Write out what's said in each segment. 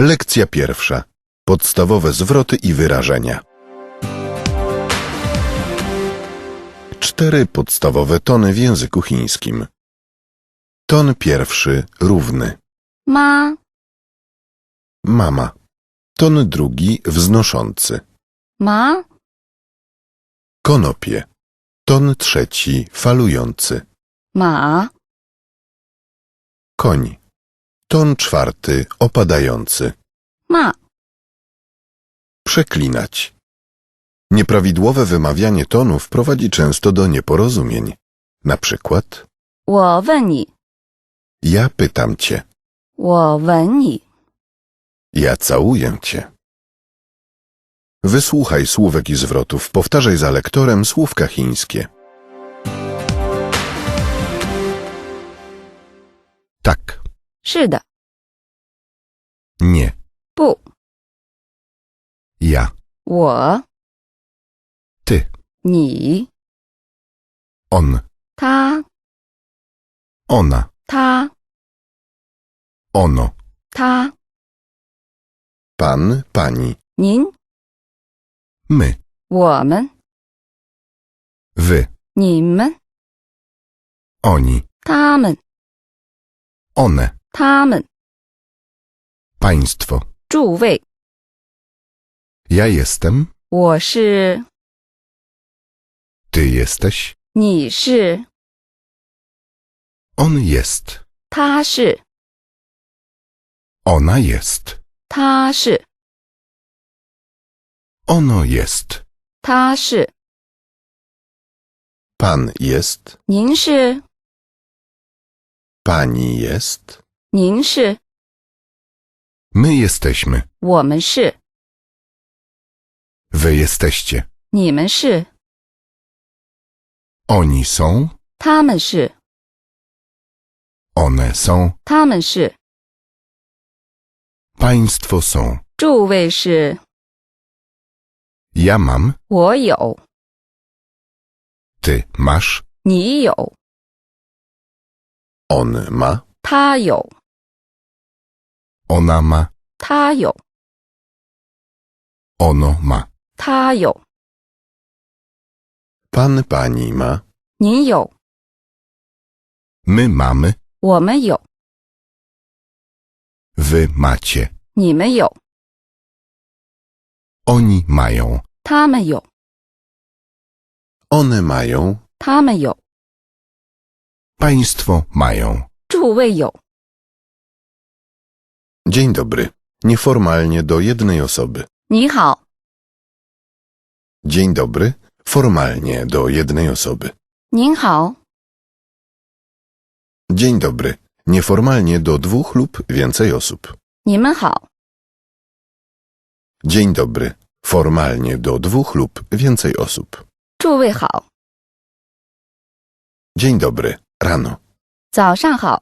Lekcja pierwsza. Podstawowe zwroty i wyrażenia. Cztery podstawowe tony w języku chińskim. Ton pierwszy równy. Ma, Mama. Ton drugi wznoszący. ma, Konopie. Ton trzeci falujący. ma, Koń. Ton czwarty opadający. 骂 Przeklinać. Nieprawidłowe wymawianie tonów prowadzi często do nieporozumień. Na przykład 我问你， ja pytam cię, 我吻你， ja całuję cię. Wysłuchaj słówek i zwrotów, powtarzaj za lektorem słówka chińskie. Tak, 是的， nie, 不， ja, 我， ty, 你， on, 他， ona, 他， ono, 他， pan, pani, 您， my, 我们， wy, 你们， oni, 他们， one, 他们， państwo. 诸位， Ja jestem, 我是， ty jesteś, 你是， on jest, 他是， ona jest, 他是， ono jest, 他是， pan jest, 您是， pani jest, 您是， my jesteśmy, 我们是， wy jesteście, 你们是， oni są, 他们是， one są, 他们是， państwo są. 诸位是， Ja mam, 我有， ty masz, 你有， on ma, 他有， ona ma, 他有， ono ma, 他有， pan, pani ma, 您有， my mamy, 我们有， wy macie, 你们有， oni mają, 他们有， one mają, 他们有， państwo mają. 诸位有， Dzień dobry. Nieformalnie do jednej osoby. 你好， Dzień dobry. Formalnie do jednej osoby. 您好， Dzień dobry. Nieformalnie do dwóch lub więcej osób. 你们好， Dzień dobry. Formalnie do dwóch lub więcej osób. 诸位好， Dzień dobry. Rano. 早上好，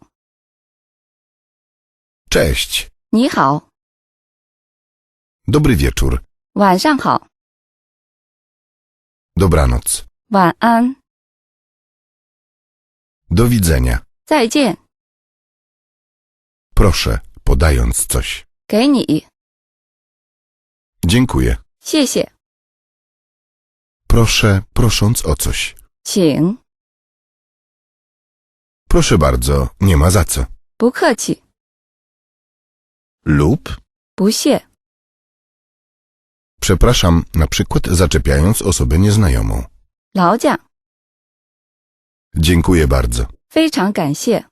Cześć. 你好， Dobry wieczór. 晚上好， Dobranoc. 晚安， Do widzenia. 再见， Proszę, podając coś. 给你， Dziękuję. 谢谢， Proszę, prosząc o coś. 请， Proszę bardzo, nie ma za co. 不客气， Lub, 不谢， przepraszam, na przykład zaczepiając osobę nieznajomą. 劳驾， Dziękuję bardzo. 非常感谢，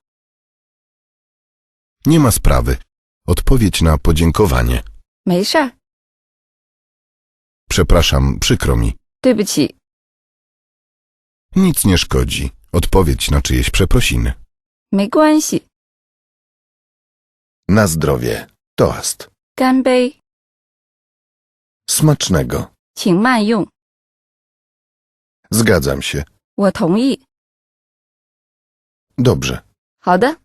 Nie ma sprawy. Odpowiedź na podziękowanie. 没事儿， Przepraszam, przykro mi. 对不起， Nic nie szkodzi. Odpowiedź na czyjeś przeprosiny. 没关系， Na zdrowie. Toast. 干杯， Smacznego. 请慢用， Zgadzam się. 我同意， Dobrze. 好的，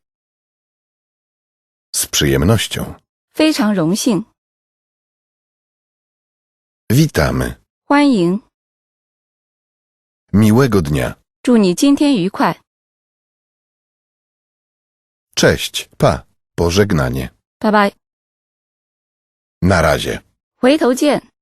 Z przyjemnością. 非常荣幸， Witamy. 欢迎， Miłego dnia. 祝你今天愉快， Cześć. Pa. Pożegnanie. 拜拜。 na razie 回头见。